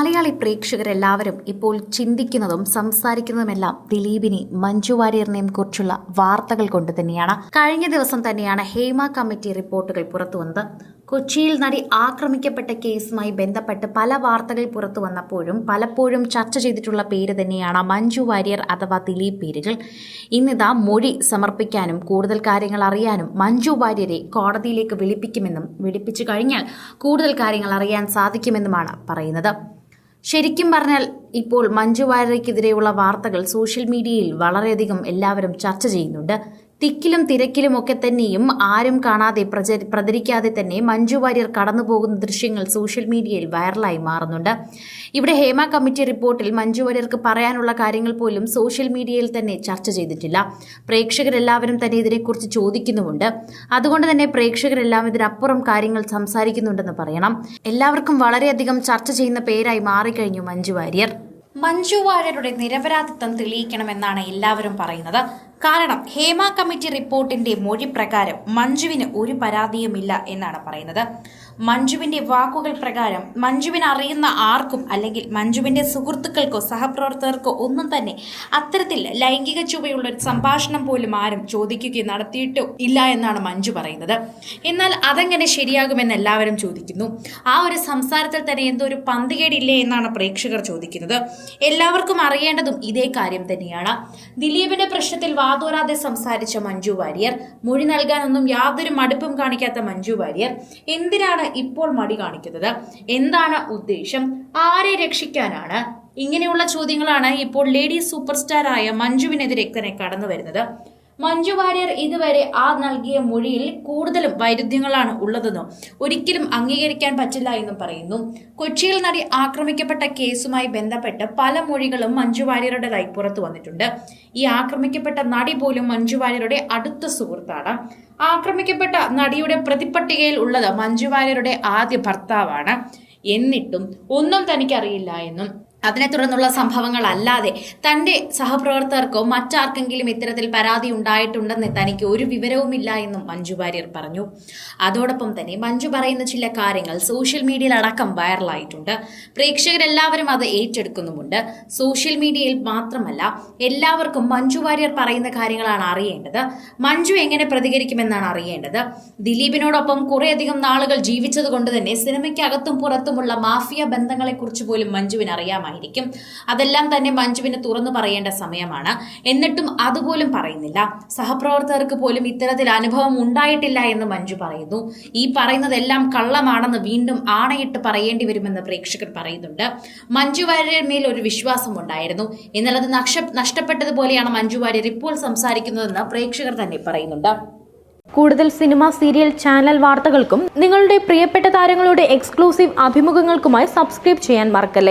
മലയാളി പ്രേക്ഷകരെല്ലാവരും ഇപ്പോൾ ചിന്തിക്കുന്നതും സംസാരിക്കുന്നതുമെല്ലാം ദിലീപിനെ മഞ്ജു വാര്യറിനെയും കുറിച്ചുള്ള വാർത്തകൾ കൊണ്ട് തന്നെയാണ്. കഴിഞ്ഞ ദിവസം തന്നെയാണ് ഹേമ കമ്മിറ്റി റിപ്പോർട്ടുകൾ പുറത്തുവന്നത് കൊച്ചിയിൽ നടി ആക്രമിക്കപ്പെട്ട കേസുമായി ബന്ധപ്പെട്ട് പല വാർത്തകൾ പുറത്തു വന്നപ്പോഴും പലപ്പോഴും ചർച്ച ചെയ്തിട്ടുള്ള പേര് തന്നെയാണ് മഞ്ജു വാര്യർ അഥവാ ദിലീപ് പേരുകൾ ഇന്നിതാ മൊഴി സമർപ്പിക്കാനും കൂടുതൽ കാര്യങ്ങൾ അറിയാനും മഞ്ജു വാര്യരെ കോടതിയിലേക്ക് വിളിപ്പിക്കുമെന്നും വിളിപ്പിച്ചു കഴിഞ്ഞാൽ കൂടുതൽ കാര്യങ്ങൾ അറിയാൻ സാധിക്കുമെന്നുമാണ് പറയുന്നത്. ശരിക്കും പറഞ്ഞാൽ ഇപ്പോൾ മഞ്ജു വാര്യർക്കെതിരെയുള്ള വാർത്തകൾ സോഷ്യൽ മീഡിയയിൽ വളരെയധികം എല്ലാവരും ചർച്ച ചെയ്യുന്നുണ്ട്. തിക്കിലും തിരക്കിലുമൊക്കെ തന്നെയും ആരും കാണാതെ പ്രച പ്രചരിക്കാതെ തന്നെ മഞ്ജു വാര്യർ കടന്നു പോകുന്ന ദൃശ്യങ്ങൾ സോഷ്യൽ മീഡിയയിൽ വൈറലായി മാറുന്നുണ്ട്. ഇവിടെ ഹേമ കമ്മിറ്റി റിപ്പോർട്ടിൽ മഞ്ജു വാര്യർക്ക് പറയാനുള്ള കാര്യങ്ങൾ പോലും സോഷ്യൽ മീഡിയയിൽ തന്നെ ചർച്ച ചെയ്തിട്ടില്ല. പ്രേക്ഷകരെല്ലാവരും തന്നെ ഇതിനെക്കുറിച്ച് ചോദിക്കുന്നുമുണ്ട്. അതുകൊണ്ട് തന്നെ പ്രേക്ഷകരെല്ലാം ഇതിനപ്പുറം കാര്യങ്ങൾ സംസാരിക്കുന്നുണ്ടെന്ന് പറയണം. എല്ലാവർക്കും വളരെയധികം ചർച്ച ചെയ്യുന്ന പേരായി മാറിക്കഴിഞ്ഞു മഞ്ജു വാര്യർ. മഞ്ജു വാര്യരുടെ നിരപരാധിത്വം തെളിയിക്കണമെന്നാണ് എല്ലാവരും പറയുന്നത്. കാരണം ഹേമ കമ്മിറ്റി റിപ്പോർട്ടിന്റെ മൊഴി പ്രകാരം മഞ്ജുവിന് ഒരു പരാതിയുമില്ല എന്നാണ് പറയുന്നത്. മഞ്ജുവിന്റെ വാക്കുകൾ പ്രകാരം മഞ്ജുവിന് അറിയുന്ന ആർക്കും അല്ലെങ്കിൽ മഞ്ജുവിന്റെ സുഹൃത്തുക്കൾക്കോ സഹപ്രവർത്തകർക്കോ ഒന്നും തന്നെ അത്തരത്തിൽ ലൈംഗിക ചുവയുള്ള ഒരു സംഭാഷണം പോലും ആരും ചോദിക്കുകയോ നടത്തിയിട്ടോ ഇല്ല എന്നാണ് മഞ്ജു പറയുന്നത്. എന്നാൽ അതെങ്ങനെ ശരിയാകുമെന്ന് എല്ലാവരും ചോദിക്കുന്നു. ആ ഒരു സംസാരത്തിൽ തന്നെ എന്തോ ഒരു പന്തികേടില്ലേ എന്നാണ് പ്രേക്ഷകർ ചോദിക്കുന്നത്. എല്ലാവർക്കും അറിയേണ്ടതും ഇതേ കാര്യം തന്നെയാണ്. ദിലീപിന്റെ പ്രശ്നത്തിൽ വാതോരാതെ സംസാരിച്ച മഞ്ജു വാര്യർ മൊഴി നൽകാനൊന്നും യാതൊരു മടുപ്പും കാണിക്കാത്ത മഞ്ജു വാര്യർ എന്തിനാണ് ഇപ്പോൾ മടി കാണിക്കുന്നത്? എന്താണ് ഉദ്ദേശം? ആരെ രക്ഷിക്കാനാണ്? ഇങ്ങനെയുള്ള ചോദ്യങ്ങളാണ് ഇപ്പോൾ ലേഡി സൂപ്പർ സ്റ്റാർ ആയ മഞ്ജുവിനെതിരെ തന്നെ കടന്നു വരുന്നത് മഞ്ജു വാര്യർ ഇതുവരെ ആ നൽകിയ മൊഴിയിൽ കൂടുതലും വൈരുദ്ധ്യങ്ങളാണ് ഉള്ളതെന്നും ഒരിക്കലും അംഗീകരിക്കാൻ പറ്റില്ല എന്നും പറയുന്നു. കൊച്ചിയിൽ നടി ആക്രമിക്കപ്പെട്ട കേസുമായി ബന്ധപ്പെട്ട് പല മൊഴികളും മഞ്ജു വാര്യരുടേതായി പുറത്തു വന്നിട്ടുണ്ട്. ഈ ആക്രമിക്കപ്പെട്ട നടി പോലും മഞ്ജു വാര്യരുടെ അടുത്ത സുഹൃത്താണ്. ആക്രമിക്കപ്പെട്ട നടിയുടെ പ്രതിപട്ടികയിൽ ഉള്ളത് മഞ്ജു വാര്യരുടെ ആദ്യ ഭർത്താവാണ്. എന്നിട്ടും ഒന്നും തനിക്കറിയില്ല എന്നും അതിനെ തുടർന്നുള്ള സംഭവങ്ങളല്ലാതെ തന്റെ സഹപ്രവർത്തകർക്കോ മറ്റാർക്കെങ്കിലും ഇത്തരത്തിൽ പരാതി ഉണ്ടായിട്ടുണ്ടെന്ന് തനിക്ക് ഒരു വിവരവുമില്ല എന്നും മഞ്ജു വാര്യർ പറഞ്ഞു. അതോടൊപ്പം തന്നെ മഞ്ജു പറയുന്ന ചില കാര്യങ്ങൾ സോഷ്യൽ മീഡിയയിൽ അടക്കം വൈറലായിട്ടുണ്ട്. പ്രേക്ഷകരെല്ലാവരും അത് ഏറ്റെടുക്കുന്നുമുണ്ട്. സോഷ്യൽ മീഡിയയിൽ മാത്രമല്ല എല്ലാവർക്കും മഞ്ജു വാര്യർ പറയുന്ന കാര്യങ്ങളാണ് അറിയേണ്ടത്. മഞ്ജു എങ്ങനെ പ്രതികരിക്കുമെന്നാണ് അറിയേണ്ടത്. ദിലീപിനോടൊപ്പം കുറേയധികം നാളുകൾ ജീവിച്ചതുകൊണ്ട് തന്നെ സിനിമയ്ക്കകത്തും പുറത്തുമുള്ള മാഫിയ ബന്ധങ്ങളെക്കുറിച്ച് പോലും മഞ്ജുവിന് അറിയാമായിരിക്കും അതെല്ലാം തന്നെ മഞ്ജുവിന് തുറന്നു പറയേണ്ട സമയമാണ്. എന്നിട്ടും അതുപോലും പറയുന്നില്ല. സഹപ്രവർത്തകർക്ക് പോലും ഇത്തരത്തിൽ അനുഭവം ഉണ്ടായിട്ടില്ല എന്ന് മഞ്ജു പറയുന്നു. ഈ പറയുന്നതെല്ലാം കള്ളമാണെന്ന് വീണ്ടും ആണയിട്ട് പറയേണ്ടി വരുമെന്ന് പ്രേക്ഷകർ പറയുന്നുണ്ട്. മഞ്ജു വാര്യർ മേൽ ഒരു വിശ്വാസം ഉണ്ടായിരുന്നു. എന്നാൽ അത് നഷ്ട നഷ്ടപ്പെട്ടതുപോലെയാണ് മഞ്ജു വാര്യർ ഇപ്പോൾ സംസാരിക്കുന്നതെന്ന് പ്രേക്ഷകർ തന്നെ പറയുന്നുണ്ട്. കൂടുതൽ സിനിമ സീരിയൽ ചാനൽ വാർത്തകൾക്കും നിങ്ങളുടെ പ്രിയപ്പെട്ട താരങ്ങളുടെ എക്സ്ക്ലൂസീവ് അഭിമുഖങ്ങൾക്കുമായി സബ്സ്ക്രൈബ് ചെയ്യാൻ മറക്കല്ലേ?